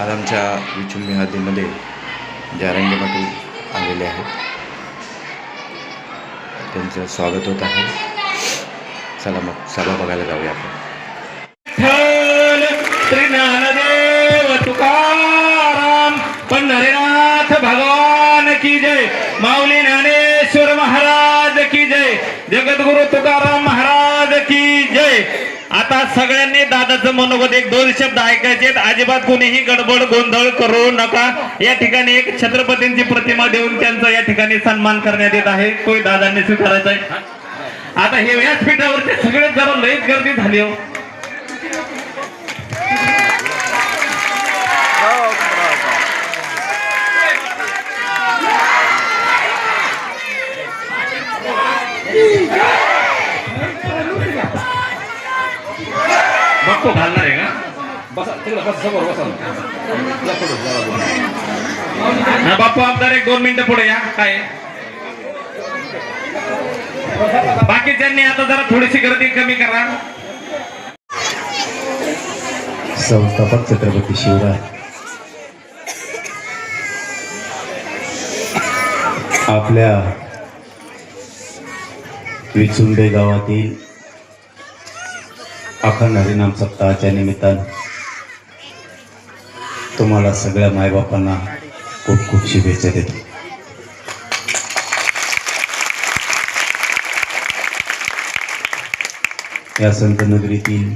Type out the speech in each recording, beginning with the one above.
आज आमच्या विचुंबी हद्दीमध्ये जारंगे पाटील आलेले आहेत. त्यांचं स्वागत होत आहे. चला मग सभा बघायला जाऊया आपण. आता सगळ्यांनी दादाचं मनोगत एक दोन शब्द ऐकायचे अजिबात कोणीही गडबड गोंधळ करू नका. या ठिकाणी एक छत्रपतींची प्रतिमा देऊन त्यांचा या ठिकाणी सन्मान करण्यात येत आहे. तोही दादांनी स्वीकारायचा आहे? आता हे व्यासपीठावरचे सगळे जरा लयच गर्दी झाली हो. बाप्पू घालणार आहे का? बसा तिकडे बसा समोर बसा. या पुढे जरा दोन. हा, बाप्पू आमदार एक दोन मिनिटं पुढे या. काय? बाकीच्यांनी आता जरा थोडीशी गर्दी कमी करा. संस्थापक छत्रपती शिवराय. आपल्या विचुंडे गावातील अखंड हरिनाम सप्ताहाच्या निमित्तानं तुम्हाला सगळ्या मायबापांना खूप खूप शुभेच्छा देतो. या संत नगरीतील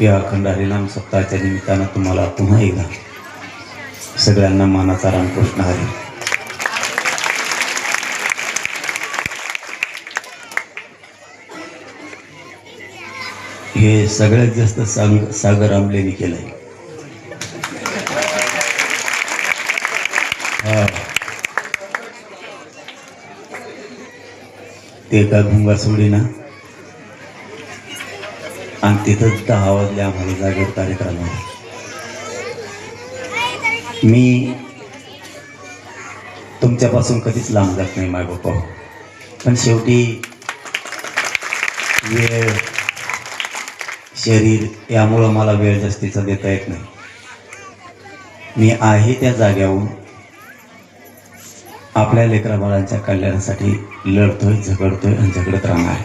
या अखंड हरिनाम सप्ताहाच्या निमित्तानं तुम्हाला पुन्हा एकदा सगळ्यांना मानाचा रामकृष्ण हरी. हे सगळ्यात जास्त सांग सागर आंबलेनी केलंय. हा. ते का सोडे ना आणि तिथंच दहा वाजले आम्हाला जागेवर कार्यक्रम आहे मी तुमच्यापासून कधीच लांब जात नाही माय बाप्पा पण शेवटी वेळ शरीर यामुळं मला वेळ जास्तीचा देता येत नाही. मी आहे त्या जाग्याहून आपल्या लेकरा बाळांच्या कल्याणासाठी लढतोय झगडतोय आणि झगडत राहणार आहे.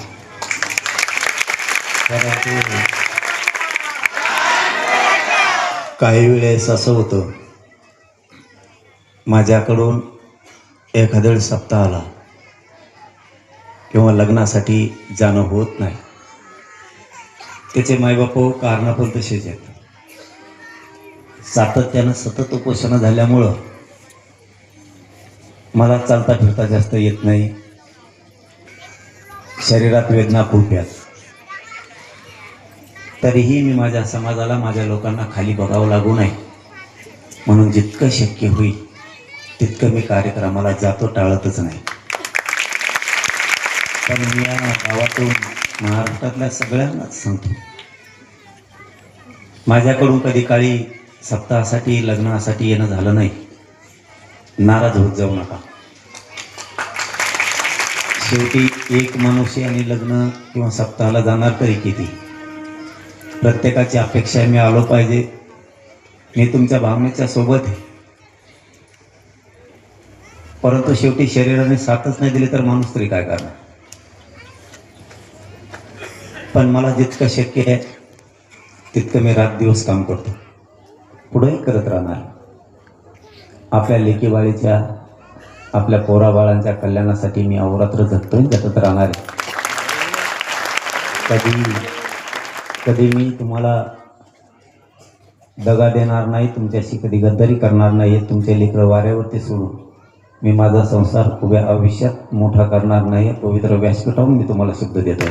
काही वेळेस असं होतं माझ्याकडून एखाद्या वेळेस सप्ताहाला किंवा लग्नासाठी जाणं होत नाही. त्याचे मायबाप कारणं पण तसेच आहेत. सातत्यानं सतत उपोषणं झाल्यामुळं मला चालता फिरता जास्त येत नाही. शरीरात वेदना खूप आहेत. तरीही मी माझ्या समाजाला माझ्या लोकांना खाली बघावं लागू नये. म्हणून जितकं शक्य होईल तितकं मी कार्यक्रमाला जातो टाळतच नाही. पण मी या गावातून महाराष्ट्रातल्या सगळ्यांनाच सांगतो. माझ्याकडून कधी काळी सप्ताहासाठी लग्नासाठी येणं झालं नाही. नाराज होत जाऊ नका. शेवटी एक मनुष्य आणि लग्न किंवा सप्ताहाला जाणार तरी किती? प्रत्येकाची अपेक्षा मी आलो पाहिजे. मी तुमच्या भावनेच्या सोबत आहे. परंतु शेवटी शरीराने साथच नाही दिली तर माणूस तरी काय करणार? पण मला जितकं शक्य आहे तितकं मी रात दिवस काम करतो. पुढेही करत राहणार. आपल्या लेकीबाळीच्या आपल्या पोराबाळांच्या कल्याणासाठी मी अवरात्र झटतोय झटत राहणार आहे. कधी कधी मी तुम्हाला दगा देणार नाही तुमच्याशी कधी गद्दारी करणार नाही तुमचे लेकरं वाऱ्यावरती सोडून मी माझा संसार उभ्या आयुष्यात मोठा करणार नाही पवित्र व्यासपीठावून मी तुम्हाला शब्द देतो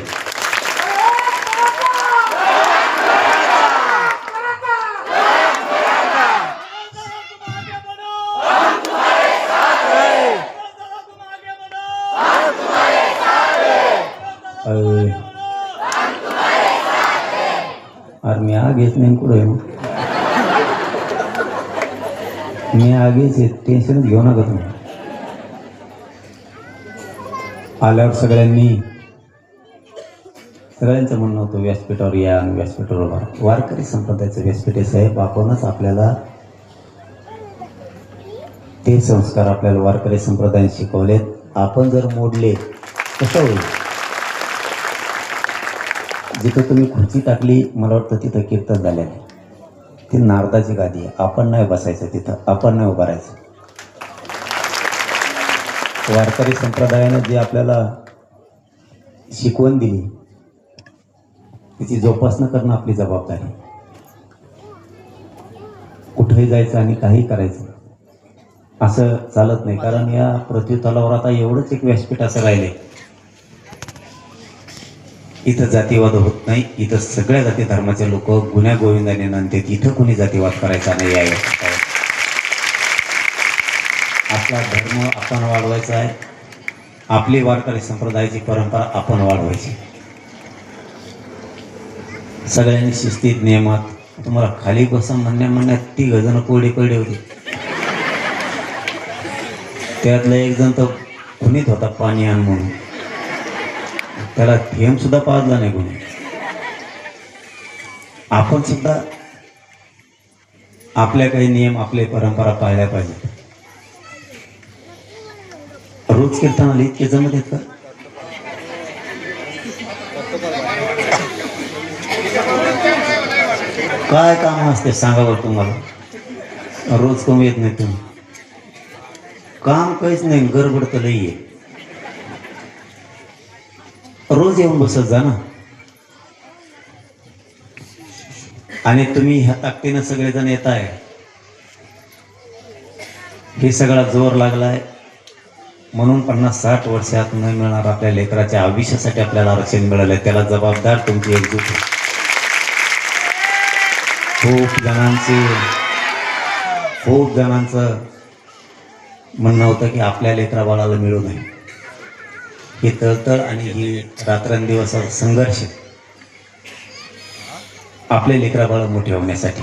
अरे अरे मी आगेच नाही कुठं आहे मग? मी आगेच टेन्शन घेऊ नका तुम्ही. आल्यावर सगळ्यांनी सगळ्यांचं म्हणणं होतं व्यासपीठावर या आणि व्यासपीठावर वारकरी संप्रदायाचं व्यासपीठ साहेब आपणच आपल्याला ते संस्कार आपल्याला वारकरी संप्रदायाने शिकवलेत. आपण जर मोडले कसं होईल? जिथं तुम्ही खुर्ची टाकली मला वाटतं तिथं कीर्तन झालेलं आहे. ती नारदाची गादी आहे. आपण नाही बसायचं तिथं आपण नाही उभं राहायचं. वारकरी संप्रदायानं जे आपल्याला शिकवण दिली तिची जोपासना करणं आपली जबाबदारी कुठेही जायचं आणि काही करायचं असं चालत नाही. कारण या पृथ्वी तलावर आता एवढंच एक व्यासपीठ असं राहिले इथं जातीवाद होत नाही इथं सगळ्या जाती धर्माचे लोक गुन्ह्या गोविंदाने नांदतात इथं कोणी जातीवाद करायचा नाही या आपला धर्म आपण वाढवायचा आहे. आपली वारकरी संप्रदायाची परंपरा आपण वाढवायची. सगळ्यांनी शिस्तीत नियमात तुम्हाला खाली बसा म्हणण्या म्हणण्यात ती गजन कोरडे कोरडे होते. त्यातला एक जण तर खुनीत होता पाणी आण म्हणून. त्याला थेंब सुद्धा पाजला नाही कोणी. आपण सुद्धा आपल्या काही नियम आपले परंपरा पाळल्या पाहिजेत. रोज कीर्तनाला इतके जमत आहेत का? काय काम असते सांगा बरं तुम्हाला? रोज कमी येत नाही तुम्ही? काम काहीच नाही गडबड तर लई आहे. रोज येऊन बसत जा ना. आणि तुम्ही ह्या ताकदीनं सगळेजण येत आहे. हे सगळा जोर लागलाय. म्हणून पन्नास साठ वर्षात न मिळणार आपल्या लेकराच्या आयुष्यासाठी आपल्याला आरक्षण मिळालंय. त्याला जबाबदार तुमची एकजूट खूप जणांचे खूप जणांचं म्हणणं होतं की आपल्या लेकरा बाळाला मिळू नये. ही तळतळ आणि ही रात्रंदिवसाचा संघर्ष आपले लेकरा बाळ मोठे होण्यासाठी.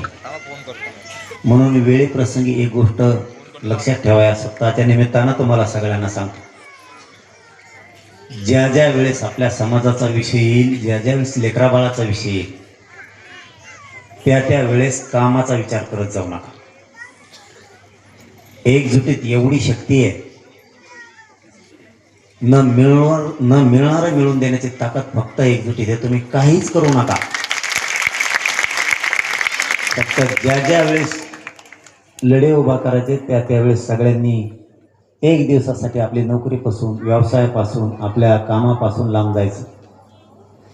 म्हणून वेळेप्रसंगी एक गोष्ट लक्षात ठेवाया सप्ताहाच्या निमित्तानं तुम्हाला सगळ्यांना सांगतो. ज्या ज्या वेळेस आपल्या समाजाचा विषय येईल ज्या ज्या वेळेस लेकरा बाळाचा विषय येईल त्या त्या वेळेस कामाचा विचार करत जाऊ नका. एकजुटीत एवढी शक्ती आहे न मिळणार न मिळणारं मिळवून देण्याची ताकद फक्त एकजुटीत आहे. तुम्ही काहीच करू नका. फक्त ज्या ज्या वेळेस लढे उभा करायचे त्या त्यावेळेस सगळ्यांनी एक दिवसासाठी आपली नोकरीपासून व्यवसायापासून आपल्या कामापासून लांब जायचं.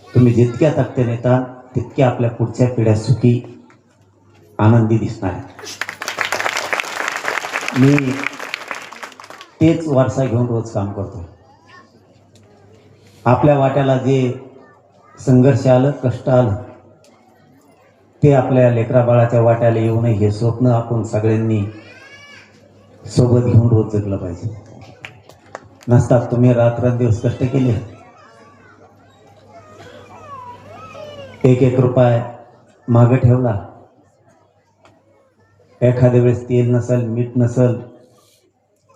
तुम्ही जितक्या तक्त्या नेता तितक्या आपल्या पुढच्या पिढ्या सुखी आनंदी दिसणार मी तेच वारसा घेऊन रोज काम करतो आपल्या वाट्याला जे संघर्ष आलं कष्ट आलं ते आपल्या लेकरा बाळाच्या वाट्याला येऊ नये हे स्वप्न आपण सगळ्यांनी सोबत घेऊन रोज जगलं पाहिजे. नसतात तुम्ही रात्रंदिवस कष्ट केले. एक एक रुपये मागं ठेवला. एखाद्या वेळेस तेल नसल मीठ नसल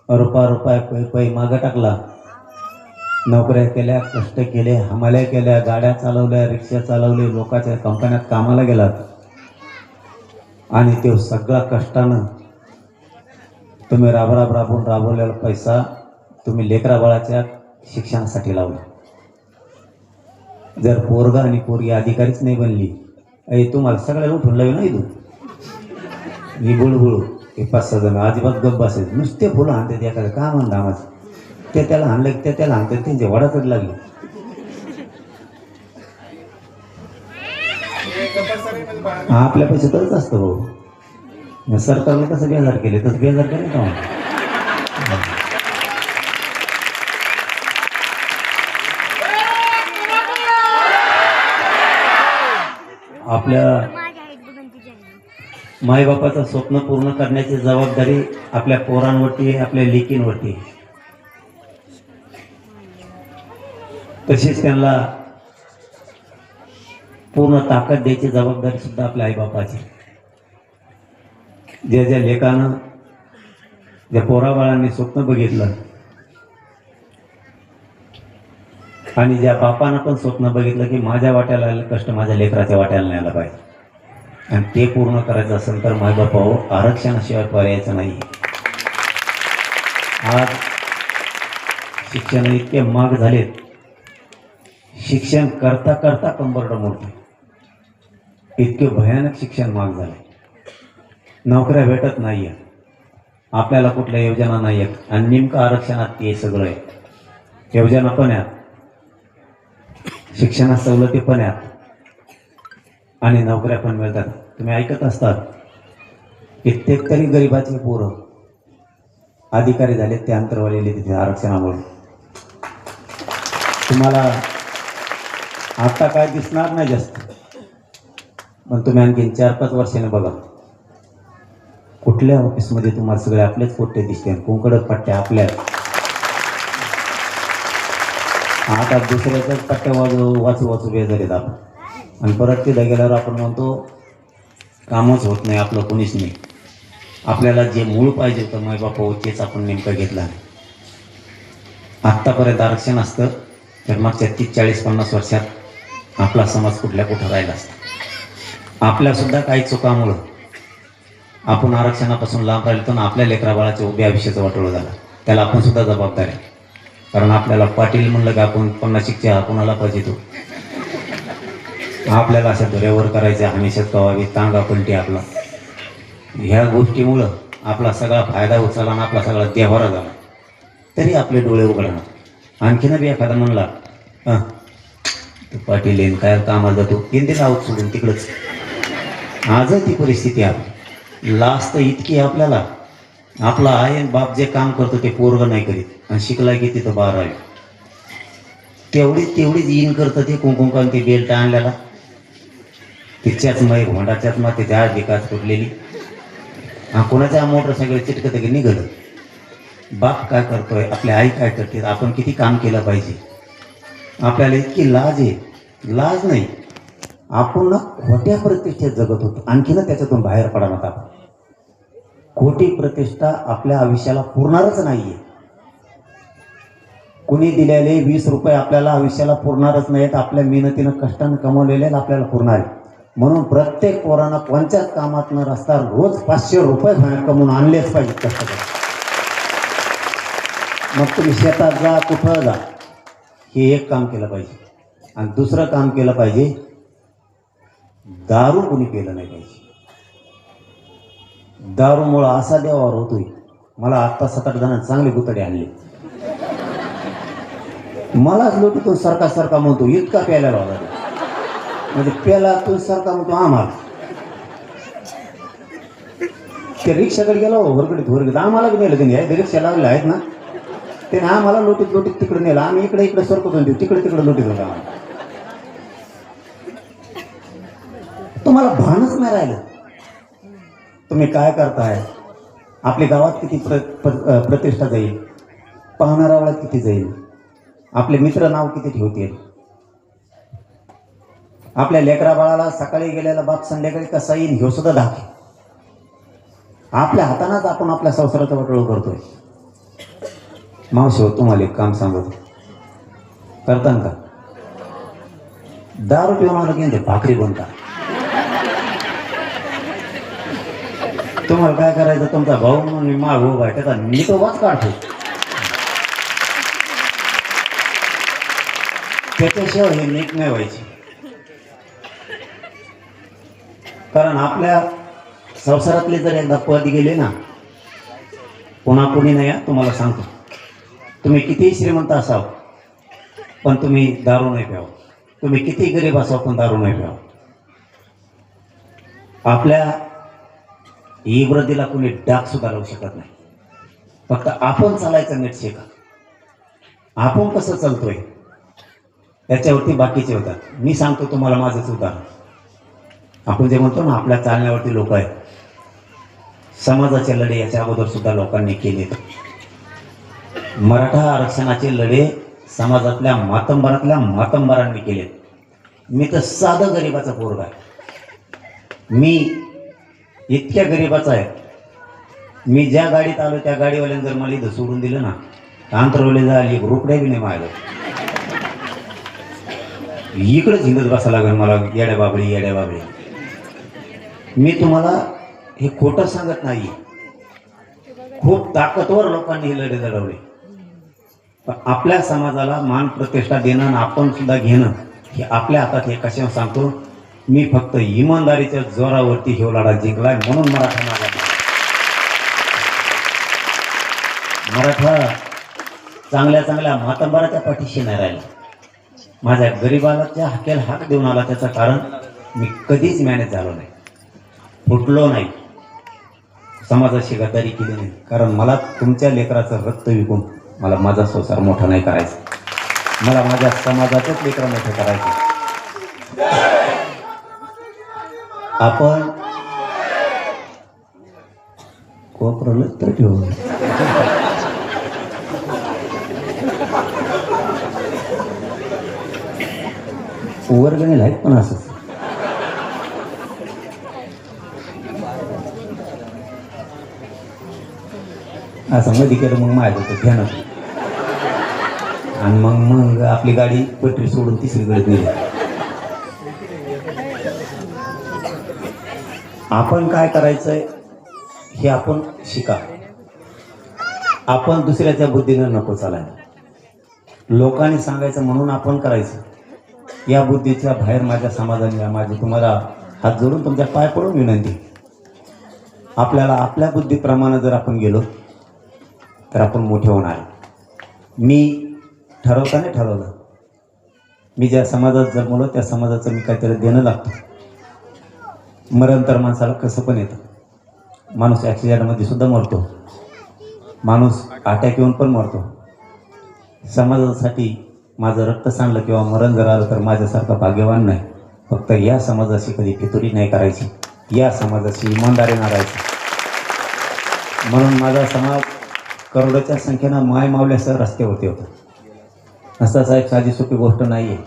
रुपा रुपये पै पै मागं टाकला. नोकऱ्या केल्या कष्ट केले हमाल्या केल्या गाड्या चालवल्या रिक्षा चालवले लोकांच्या कंपन्यात कामाला गेलात. आणि तो सगळा कष्टानं तुम्ही राबराब राबून राबवलेला पैसा तुम्ही लेकरा बाळाच्या शिक्षणासाठी लावला. जर पोरगा आणि पोरगी अधिकारीच नाही बनली अरे तुम्हाला सगळ्याला उठून लावी ना तू मी बुळबुळू हे पाच सहा जण अजिबात गप्प असेल नुसते फुलं आणतात एखादं का म्हणता आम्हाला ते त्याला हाणलं की ते त्याला हाणतात त्यांचे वडाचड लागले. आपल्या पैसे तरच असतं भाऊ. सरकारने कसं बेजार केले तसं बेजार केले का आपल्या माझ्या बापाचं मायबापाचं स्वप्न पूर्ण करण्याची जबाबदारी आपल्या पोरांवरती आहे आपल्या लेकींवरती तशीच त्यांना पूर्ण ताकद द्यायची जबाबदारी सुद्धा आपल्या आईबापाची. ज्या ज्या लेखानं ज्या पोराबाळांनी स्वप्न बघितलं आणि ज्या बापानं पण स्वप्न बघितलं की माझ्या वाट्याला कष्ट माझ्या लेकराच्या वाट्याला न्यायला पाहिजे. आणि ते पूर्ण करायचं असेल तर माझ्या बापाहो आरक्षणाशिवाय पर्यायचं नाही. आज शिक्षण इतके महाग झालेत. शिक्षण करता करता कंबरड मोडते. इतके भयानक शिक्षण माग झाले. नोकऱ्या भेटत नाही आहेत आपल्याला कुठल्या योजना नाही आहेत आणि नेमकं आरक्षणात ते सगळं आहे. योजना पण आहेत. शिक्षणात सवलती पण आहेत. आणि नोकऱ्या पण मिळतात. तुम्ही ऐकत असतात. कित्येक तरी गरिबाचे पोरं अधिकारी झाले ते अंतरवालेले तिथे आरक्षणामुळे. तुम्हाला आता काय दिसणार नाही जास्त. पण तुम्ही आणखीन चार पाच वर्षाने बघा. कुठल्या ऑफिसमध्ये तुम्हाला सगळे आपलेच पोट्टे दिसते कुंकडत पट्ट्या आपल्या. आता दुसऱ्याचाच पट्ट्या वाजू वाचू वाचू बेजारीत आपण. आणि परत तिथं गेल्यावर आपण म्हणतो कामच होत नाही आपलं कोणीच नाही. आपल्याला जे मूळ पाहिजे होतं माय बापा तेच आपण नेमकं घेतला आत्तापर्यंत आरक्षण असतं तर मागच्या तीस चाळीस पन्नास वर्षात आपला समाज कुठल्या कुठं राहिला असता? आपल्यासुद्धा काही चुकामुळं आपण आरक्षणापासून लांब राहिलो तर आपल्या लेकरा बाळाच्या उभ्या आयुष्याचं वाटोळं झालं. त्याला आपण सुद्धा जबाबदार आहे. कारण आपल्याला पाटील म्हणलं की आपण पन्नाशिकच्या कोणाला पाहिजे आपल्याला अशा दऱ्यावर करायचं हमेशाच कवावी तांगा पलटी आपला. ह्या गोष्टीमुळं आपला सगळा फायदा उचलला आणि आपला सगळा देवारा झाला. तरी आपले डोळे उघडणार. आणखीन बी एखादा म्हणला हां पाटील येईन काय कामाला जातो? येईन ते आहोत सोडून तिकडंच. आज ती परिस्थिती आहे. लास्ट इतकी आपल्याला. आपला आई आणि बाप जे काम करतो ते पोरग नाही करीत. आणि शिकला की तिथं बारावी. तेवढीच तेवढीच इन करतं ते कुंकुंकान ते बेल्ट आणलेला तिच्याच मै भोंडाच्याच मा तिथे आज विकास फुटलेली हा कोणाच्या मोटरसायकल चिटकत की निघत? बाप काय करतोय? आपली आई काय करते? आपण किती काम केलं पाहिजे? आपल्याला इतकी लाज आहे. लाज नाही. आपण ना खोट्या प्रतिष्ठेत जगत होतो. आणखीन त्याच्यातून बाहेर पडा नका. खोटी प्रतिष्ठा आपल्या आयुष्याला पुरणारच नाहीये. कुणी दिलेले वीस रुपये आपल्याला आयुष्याला पुरणारच नाहीत. आपल्या मेहनतीनं कष्टानं कमवलेले आपल्याला पुरणार. आहे म्हणून प्रत्येक पोरांना कोणत्याच कामात न रस्ता रोज पाचशे रुपये कमवून आणलेच पाहिजेत कष्ट मग तुम्ही शेतात जा कुठं जा. हे एक काम केलं पाहिजे. आणि दुसरं काम केलं पाहिजे दारू कोणी केलं नाही पाहिजे. दारूमुळं असा देवावर होतोय मला आत्ता सात आठ जणांना चांगले गुतडे आणले. मलाच लोटतो सरका सरका म्हणतो इतका प्यायला लावला म्हणजे प्याला तो सरका म्हणतो आम्हाला. ते रिक्षाकडे गेला हो वरगडीत वरगडीत आम्हाला बी नेलं त्यांनी. हे रिक्षा लावले आहेत ना? त्याने आम्हाला लोटीत लोटीत तिकडे नेलं. आम्ही इकडे इकडे सरकत होतो तिकडे तिकडे लोटीत होतो आम्हाला. तुम्हाला भानच नाही राहिलं? तुम्ही काय करताय? आपल्या गावात किती प्र प्र- प्रतिष्ठा जाईल? पाहुणारावळात किती जाईल? आपले मित्र नाव किती ठेवतील? आपल्या लेकरा बाळाला सकाळी गेलेला बाप संध्याकाळी कसा येईल ह्यो सुद्धा दाखवे. आपल्या हातानंच आपण आपल्या संसाराचं वाटोळ करतोय. मावशी हो, तुम्हाला एक काम सांगत. करता का? दारू पिऊन आलं की भाकरी कोणता तुम्हाला काय करायचं? तुमचा भाऊ म्हणून मी माग उभा आहे त्याचा मी तो वाच काढतो. त्याच्याशिवाय हे नीट नाही व्हायची. कारण आपल्या संसारातले जर एकदा पद गेले ना पुन्हा कोणी नाही तुम्हाला सांगतो. तुम्ही कितीही श्रीमंत असाव पण तुम्ही दारू नाही प्याव. तुम्ही किती गरीब असाव पण दारू नाही प्याव. आपल्या इब्रतीला कोणी डाग सुद्धा लावू शकत नाही. फक्त आपण चालायचं नीट शिका. आपण कसं चालतोय? त्याच्यावरती बाकीचे होतात. मी सांगतो तुम्हाला माझंच उदाहरण. आपण जे म्हणतो ना आपल्या चालण्यावरती लोक आहेत. समाजाचे लढे याच्या अगोदर सुद्धा लोकांनी केले मराठा आरक्षणाचे लढे समाजातल्या मातंबरातल्या मातंबरांनी केलेत. मी तर साधं गरिबाचा पोरगा आहे. मी इतक्या गरिबाचा आहे. मी ज्या गाडीत आलो त्या गाडीवाल्यानं जर मला इथं सोडून दिलं ना आंतरवले झाली रुपड्या बी नाही माझ्याकडे इकडंच हिंदत बसा लागेल मला येड्या बाबळी येड्या बाबळी. मी तुम्हाला हे खोटं सांगत नाही. खूप ताकदवर लोकांनी हे लढे लढवले. पण आपल्या समाजाला मान प्रतिष्ठा देणं आणि आपण सुद्धा घेणं हे आपल्या हातात हे कशावर सांगतो? मी फक्त इमानदारीच्या जोरावरती हे लढा जिंकलाय म्हणून मराठा माझा मराठा चांगल्या चांगल्या मातंबराच्या पाठीशी नाही राहिला. माझ्या गरीबाला हाकेला हाक देऊन आला त्याचं कारण मी कधीच मॅनेज झालो नाही. फुटलो नाही. समाजाशी गद्दारी केली नाही. कारण मला तुमच्या लेकराचं रक्त विकून मला माझा संसार मोठा नाही करायचा. मला माझ्या समाजाचंच लेकरं मोठं करायचं. आपण कोपरलं तर ठेवू वर्गणी लाईत पण असंच. असं मध्ये केलं मग माझं होतं ध्यानात. आणि मग मग आपली गाडी पटरी सोडून तिसरीकडे नेली. आपण काय करायचंय हे आपण शिका. आपण दुसऱ्याच्या बुद्धीनं नको चालायला. लोकांनी सांगायचं म्हणून आपण करायचं. या बुद्धीच्या बाहेर माझ्या समाजाने माझी तुम्हाला हात जोडून तुमच्या पाय पडून विनंती. आपल्याला आपल्या बुद्धीप्रमाणे जर आपण गेलो तर आपण मोठे होणार मी ठरवताना ठरवलं. मी ज्या समाजात जन्मलो त्या समाजाचं मी काहीतरी देणं लागतं. मरण तर माणसाला कसं पण येतं. माणूस ॲक्सिडेंटमध्ये सुद्धा मरतो. माणूस अटॅक येऊन पण मरतो. समाजासाठी माझं रक्त सांडलं किंवा मरण जर आलं तर माझ्यासारखं भाग्यवान नाही. फक्त या समाजाशी कधी फितुरी नाही करायची. या समाजाशी इमानदारीनं राहायची म्हणून माझा समाज करोडोच्या संख्येनं माय मावल्यासह रस्ते होते होता. असं साहेब साधी सोपी गोष्ट नाही आहे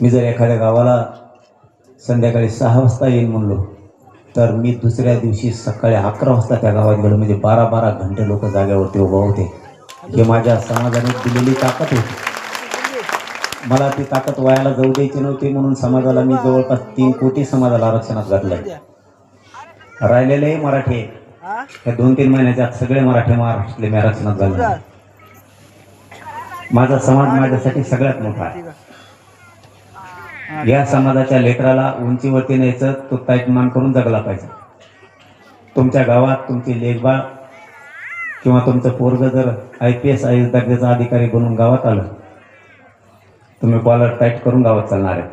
मी जर एखाद्या गावाला संध्याकाळी सहा वाजता येईन म्हणलो तर मी दुसऱ्या दिवशी सकाळी अकरा वाजता त्या गावात गेलो. म्हणजे बारा बारा घंटे लोक जाग्यावरती उभा होते. हे माझ्या समाजाने दिलेली ताकद होती. मला ती ताकद वयाला जाऊ द्यायची नव्हती म्हणून समाजाला मी जवळपास तीन कोटी समाजाला आरक्षणात घातलंय. राहिलेले मराठी हे? दोन तीन महिन्याच्या आत सगळे मराठी महाराष्ट्रातले मी आरक्षणात झाले माझा समाज माझ्यासाठी सगळ्यात मोठा आहे. या समाजाच्या लेकराला उंचीवरती न्यायचं तो ताईटमान करून जगला पाहिजे. तुमच्या गावात तुमची लेखबाळ किंवा तुमचं पोरग जर I P S I S दर्जाचा अधिकारी बनून गावात आलं तुम्ही बॉलर टाईट करून गावात चालणार आहे.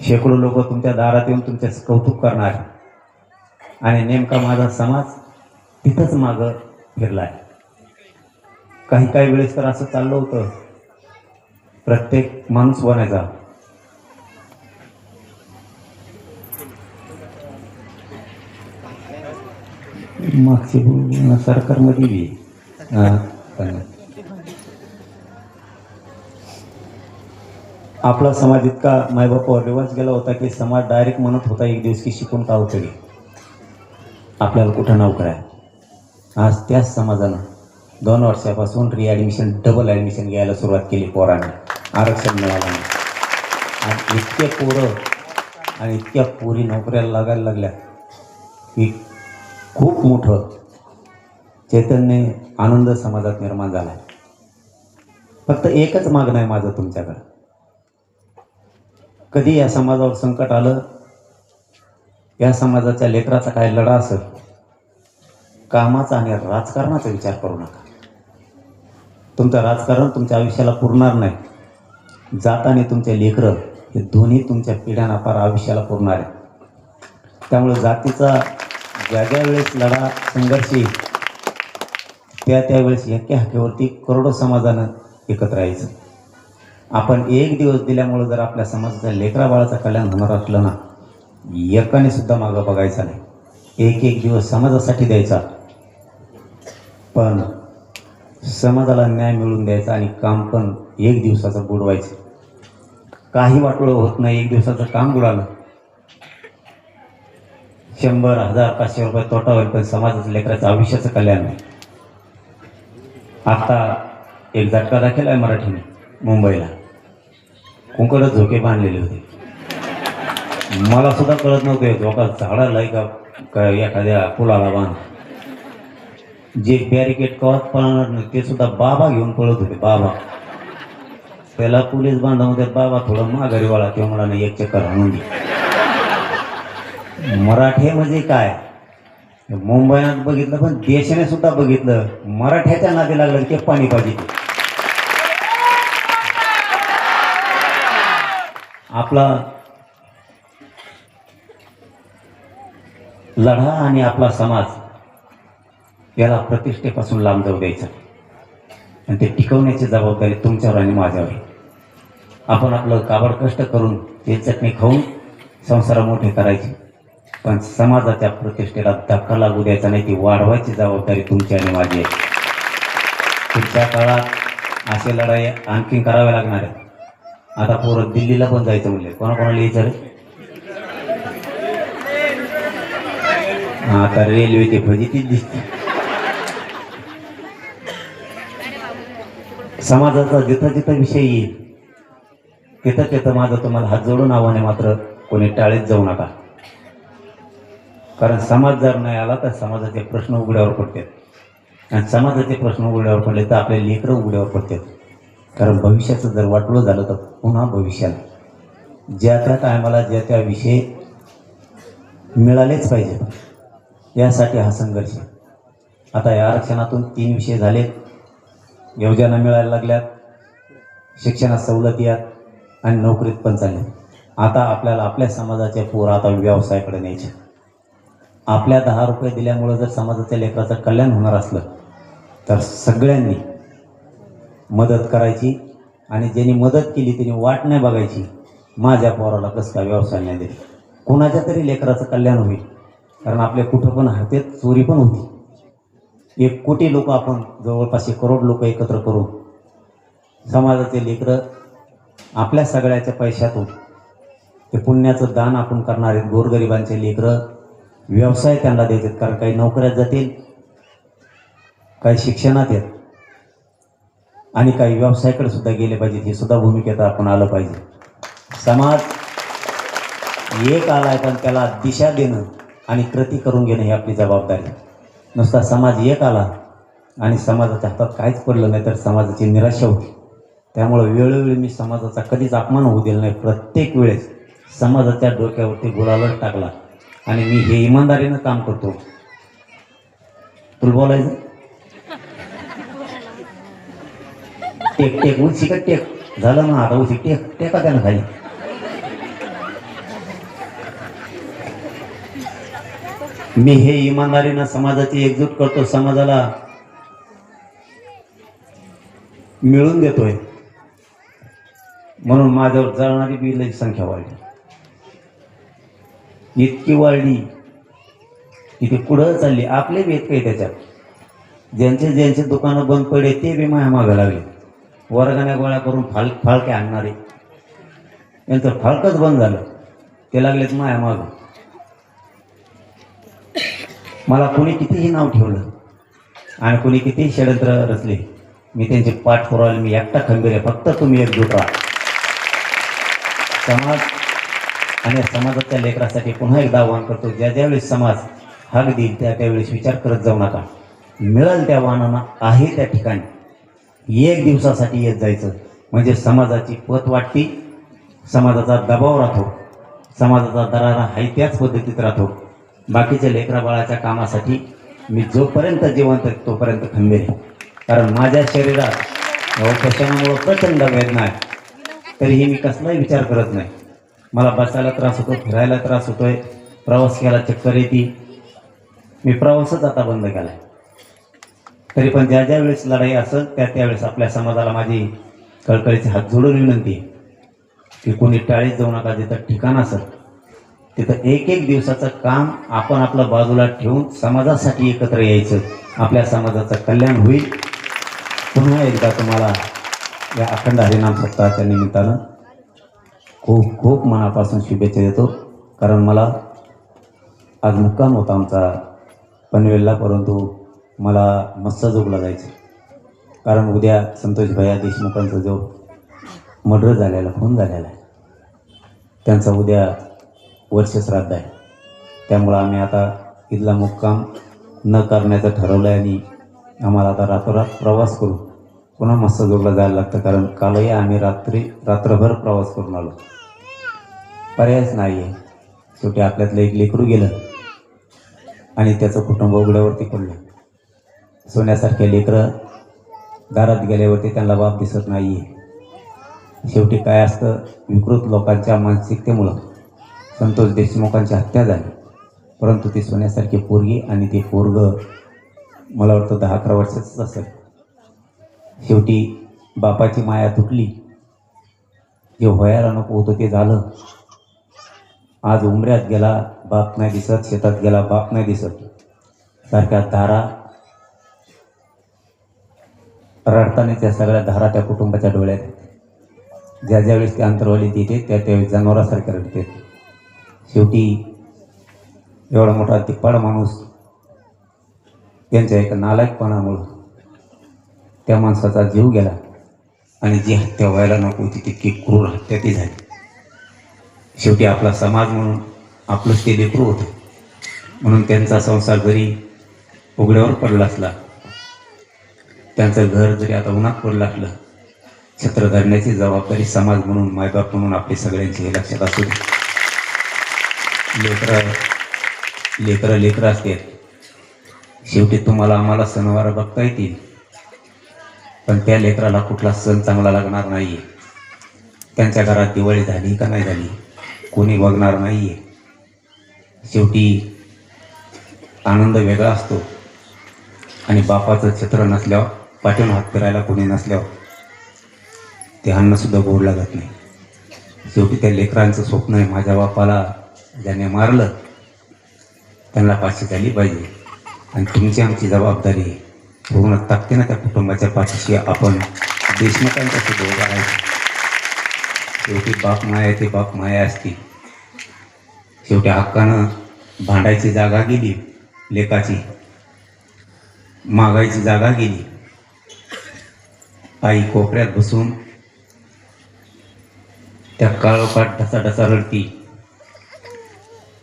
शेकडो लोक तुमच्या दारात येऊन तुमचे कौतुक करणार आणि नेमका माझा समाज तिथंच मागं फिरला आहे काही काही वेळेस तर असं चाललं होतं. प्रत्येक माणूस बनायचा. मागची सरकारमध्ये बी. आपला समाज इतका मायबापावर रिवाज गेला होता की समाज डायरेक्ट म्हणत होता एक दिवस की शिकून का होतं आपल्याला कुठं नोकऱ्या? कराय आज त्याच समाजानं दोन वर्षापासून रिॲडमिशन डबल ॲडमिशन घ्यायला सुरुवात केली पोरांनी. आरक्षण मिळालं नाही. आणि इतके पोरं आणि इतक्या पोरी नोकऱ्याला लागायला लागल्या. की खूप मोठं चैतन्य आनंद समाजात निर्माण झाला आहे फक्त एकच मागणं आहे माझं तुमच्याकडं. कधी या समाजावर संकट आलं या समाजाच्या लेकराचा काय लढा असेल कामाचा आणि राजकारणाचा विचार करू नका. तुमचं राजकारण तुमच्या आयुष्याला पुरणार नाही. जात आणि तुमचे लेकरं हे दोन्ही तुमच्या पिढ्यांना फार आयुष्याला पुरणार आहे. त्यामुळे जातीचा ज्या ज्या वेळेस लढा संघर्ष येईल त्या त्यावेळेस एका हाकेवरती करोडो समाजानं एकत्र यायचं आपण एक दिवस दिल्यामुळं जर आपल्या समाजाच्या लेकरा बाळाचं कल्याण होणार असलं ना एकाने सुद्धा मागं बघायचा नाही. एक एक दिवस समाजासाठी द्यायचा. पण समाजाला न्याय मिळवून द्यायचा आणि काम पण एक दिवसाचं बुडवायचं. काही वाटोळं होत नाही एक दिवसाचं काम बुडालं. शंभर हजार पाचशे रुपये तोटा होईल पण समाजाचं लेकराचं आयुष्याचं कल्याण नाही. आता एक झटका दाखल आहे मराठीने मुंबईला. कुंकडं झोके बांधलेले होते. मला सुद्धा कळत नव्हतं झोका झाडाला आहे का का एखाद्या पुलाला बांध जे बॅरिकेड कवच पळणार नाही ते सुद्धा बाबा घेऊन पळत होते बाबा. त्याला पोलीस बांधामध्ये बाबा थोडं माघारी वाळा किंवा मला एक चक्कर आणून दे. म्हणजे काय? मुंबईत बघितलं पण देशाने सुद्धा बघितलं मराठ्याच्या नादी लागलं की ते पाणी पाहिजे. आपला लढा आणि आपला समाज याला प्रतिष्ठेपासून लांब जाऊ द्यायचा. आणि ते टिकवण्याची जबाबदारी तुमच्यावर आणि माझ्यावर आहे. आपण आपलं काबड कष्ट करून ते चटणी खाऊन संसार मोठे करायचे. पण समाजाच्या प्रतिष्ठेला धक्का लागू द्यायचा नाही ती वाढवायची जबाबदारी तुमची आणि माझी आहे. पुढच्या काळात असे लढाई आणखीन कराव्या लागणार आहेत आता पोरं दिल्लीला पण जायचं म्हणले. कोणाकोणाला यायचं रे? आता रेल्वे ते फजितीच दिसते. समाजाचा जिथं जिथं विषय येईल तिथं तिथं माझं तुम्हाला हात जोडून आव्हाने मात्र कोणी टाळीत जाऊ नका. कारण समाज जर नाही आला तर समाजाचे प्रश्न उघड्यावर पडतात. आणि समाजाचे प्रश्न उघड्यावर पडले तर आपले लेकरं उघड्यावर पडतात. कारण भविष्याचं जर वाटलं झालं तर पुन्हा भविष्याला. ज्या त्या टायमाला ज्या त्या विषय मिळालेच पाहिजे. यासाठी हा संघर्ष आता या आरक्षणातून तीन विषय झाले योजना मिळायला लागल्यात शिक्षणात सवलती आहेत आणि नोकरीत पण चालले आता आपल्याला आपल्या समाजाचे पोर आता व्यवसायाकडे न्यायचे. आपल्या दहा रुपये दिल्यामुळं जर समाजाच्या लेकराचं कल्याण होणार असलं तर सगळ्यांनी मदत करायची आणि ज्यांनी मदत केली त्यांनी वाट नाही बघायची माझ्या पोराला कसं काय व्यवसाय नाही दिली कोणाच्या तरी लेकराचं कल्याण होईल. कारण आपले कुठं पण हातेत चोरी पण होती. एक कोटी लोक आपण जवळपास एक करोड लोक एकत्र करू समाजाचे लेकरं आपल्या सगळ्याच्या पैशातून ते पुण्याचं दान आपण करणारे गोरगरिबांचे लेकरं व्यवसाय त्यांना देतात कारण काही नोकऱ्यात जातील काही शिक्षणात येत आणि काही व्यवसायाकडे सुद्धा गेले पाहिजेत. ही सुद्धा भूमिकेत आपण आलं पाहिजे. समाज एक आलाय पण त्याला दिशा देणं आणि कृती करून घेणं ही आपली जबाबदारी आहे. नुसता समाज एक आला आणि समाजाच्या हातात काहीच पडलं नाही तर समाजाची निराशा होती. त्यामुळं वेळोवेळी मी समाजाचा कधीच अपमान होऊ दिला नाही. प्रत्येक वेळेस समाजाच्या डोक्यावरती गुलालच टाकला आणि मी हे इमानदारीनं काम करतो. तुला बोलायचं? टेक टेक उशी का टेक? झालं ना आता उशी टेक टेका त्यानं खाली. मी हे इमानदारीनं समाजाची एकजूट करतो समाजाला मिळून देतोय. म्हणून माझ्यावर जळणारी बिलाची संख्या वाढली. इतकी वाढली की ती पुढं चालली? आपले बी आहेत काही त्याच्यात? ज्यांचे ज्यांचे दुकानं बंद पडले ते बी माया मागं लागले. वर्गाने गोळ्या करून फाल फाळके आणणारे. यांचं फाळकच बंद झालं. ते लागलेत माया मागं. मला कोणी कितीही नाव ठेवलं आणि कोणी कितीही षडयंत्र रचले मी त्यांचे पाठ पुरवायला मी एकटा खंबीर आहे फक्त तुम्ही एकजूट राहा समाज आणि समाजाच्या लेकरासाठी पुन्हा एकदा आव्हान करतो ज्या ज्यावेळेस समाज हाक देईल त्या त्यावेळेस विचार करत जाऊ नका. मिळेल त्या वाहनांना आहे त्या ठिकाणी. एक दिवसासाठी येत जायचं. म्हणजे समाजाची पत वाटती समाजाचा दबाव राहतो समाजाचा दरारा हाय त्याच पद्धतीत राहतो. बाकीच्या लेकरा बाळाच्या कामासाठी मी जोपर्यंत जिवंत आहे तोपर्यंत खंबीर आहे. कारण माझ्या शरीरात उपोषणामुळं प्रचंड वेदना आहे. तरीही मी कसलाही विचार करत नाही. मला बसायला त्रास होतो फिरायला त्रास होतोय प्रवास केला चक्कर येते. मी प्रवासच आता बंद केला तरी पण ज्या ज्या वेळेस लढाई असेल त्या त्यावेळेस आपल्या समाजाला माझी कळकळीचे हात जोडून विनंती की कोणी टाळीत जाऊ नका जिथं ठिकाण असेल तिथं एक एक दिवसाचं काम आपण आपलं बाजूला ठेवून समाजासाठी एकत्र यायचं. आपल्या समाजाचं कल्याण होईल. पुन्हा एकदा तुम्हाला या अखंड हरिनाम सप्ताहाच्या निमित्तानं खूप खूप मनापासून शुभेच्छा देतो. कारण मला आज मुक्काम होता आमचा पनवेलला परंतु मला मत्स्यजोगला जायचं. कारण उद्या संतोष भैया देशमुखांचा जो मर्डर झालेला खून झालेला आहे त्यांचा उद्या वर्षश्राद्ध आहे. त्यामुळं आम्ही आता इथला मुक्काम न करण्याचं ठरवलं आहे आणि आम्हाला आता रातोरात प्रवास करू. पुन्हा मस्सजोगला जायला लागतं कारण कालही आम्ही रात्री रात्रभर प्रवास करून आलो. पर्यायच नाही आहे शेवटी आपल्यातलं एक लेकरू गेलं आणि त्याचं कुटुंब उघड्यावरती पडलं. सोन्यासारखे लेकरं दारात गेल्यावरती त्यांना बाप दिसत नाही आहे शेवटी काय असतं? विकृत लोकांच्या मानसिकतेमुळं. संतोष देशमुखांची हत्या झाली. परंतु ती सोन्यासारखी पोरगी आणि ते पोरग मला वाटतं दहा अकरा वर्षाचंच असेल. शेवटी बापाची माया तुटली. जे व्हायला नको होतं ते झालं. आज उमऱ्यात गेला बाप नाही दिसत शेतात गेला बाप नाही दिसत. सारख्या धारा रडताना त्या सगळ्या धारा त्या कुटुंबाच्या डोळ्यात ज्या ज्यावेळेस ते अंतरवाली देते त्या त्यावेळेस जनावरासारखे रडते शेवटी एवढा मोठा तिप्पाड माणूस त्यांच्या एका नालायकपणामुळं त्या माणसाचा जीव गेला आणि जी हत्या व्हायला नको होती तितकी क्रूर हत्या ती झाली. शेवटी आपला समाज म्हणून आपलंच ते लेकरू होतं. म्हणून त्यांचा संसार जरी उघड्यावर पडला असला त्यांचं घर जरी आता उन्हात पडलं असलं छत्र धरण्याची जबाबदारी समाज म्हणून मायबाप म्हणून आपली सगळ्यांची हे लक्षात असू दे. लेकरं लेकरं लेकरं असते शेवटी तुम्हाला आम्हाला सणवार बघता येतील. पण त्या लेकराला कुठला सण चांगला लागणार नाही आहे त्यांच्या घरात दिवाळी झाली का नाही झाली कोणी बघणार नाही आहे शेवटी आनंद वेगळा असतो. आणि बापाचं छत्र नसल्यावर पाठवून हात फिरायला कोणी नसल्यावर ते अन्नसुद्धा गोड लागत नाही. शेवटी त्या लेकरांचं स्वप्न आहे माझ्या बापाला ज्याने मारलं त्यांना पाशी झाली पाहिजे. आणि तुमची आमची जबाबदारी पूर्ण ताकदीनं त्या कुटुंबाच्या पाठीशी आपण देशमुखांच्या सुद्धा उभा राहायचं शेवटी बाप माया ते बाप माया असते शेवटी हक्कानं भांडायची जागा गेली लेकाची. मागायची जागा गेली. आई कोपऱ्यात बसून त्या काळोखात ढसा ढसा रडती.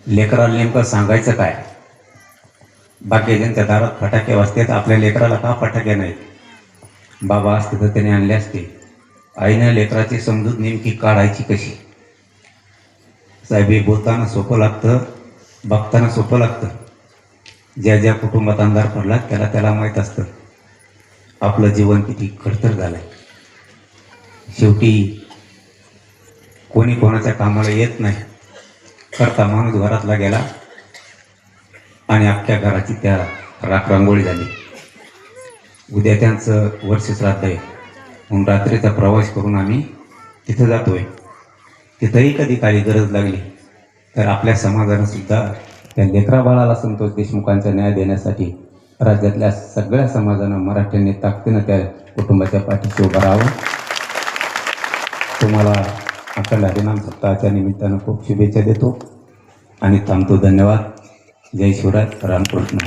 लेकराला नेमकं सांगायचं काय? बाकीच्यांच्या दारात फटाके वाजते तर आपल्या लेकराला का फटाके नाहीत? बाबा असते तर त्याने आणले असते. आईनं लेकराची समजूत नेमकी काढायची कशी? साहेब हे बोलताना सोपं लागतं बघताना सोपं लागतं. ज्या ज्या कुटुंबात अंधार पडला त्याला त्याला माहीत असतं. आपलं जीवन किती खडतर झालं आहे शेवटी कोणी कोणाच्या कामाला येत नाही. करता माणूस घरातला गेला. आणि आपल्या घराची त्या राख रांगोळी झाली. उद्या त्यांचं वर्ष श्राद्ध आहे. म्हणून रात्रीचा प्रवास करून आम्ही तिथं जातोय. तिथंही कधी काही गरज लागली तर आपल्या समाजानं सुद्धा त्या लेकरा बाळाला संतोष देशमुखांचा न्याय देण्यासाठी राज्यातल्या सगळ्या समाजानं मराठ्यांनी ताकदीनं त्या कुटुंबाच्या पाठीशी उभं राहावं. तुम्हाला अखंड हरिनाम सप्ताहाच्या निमित्तानं खूप शुभेच्छा देतो. आणि थांबतो. धन्यवाद. जय शिवराज रामकृष्ण.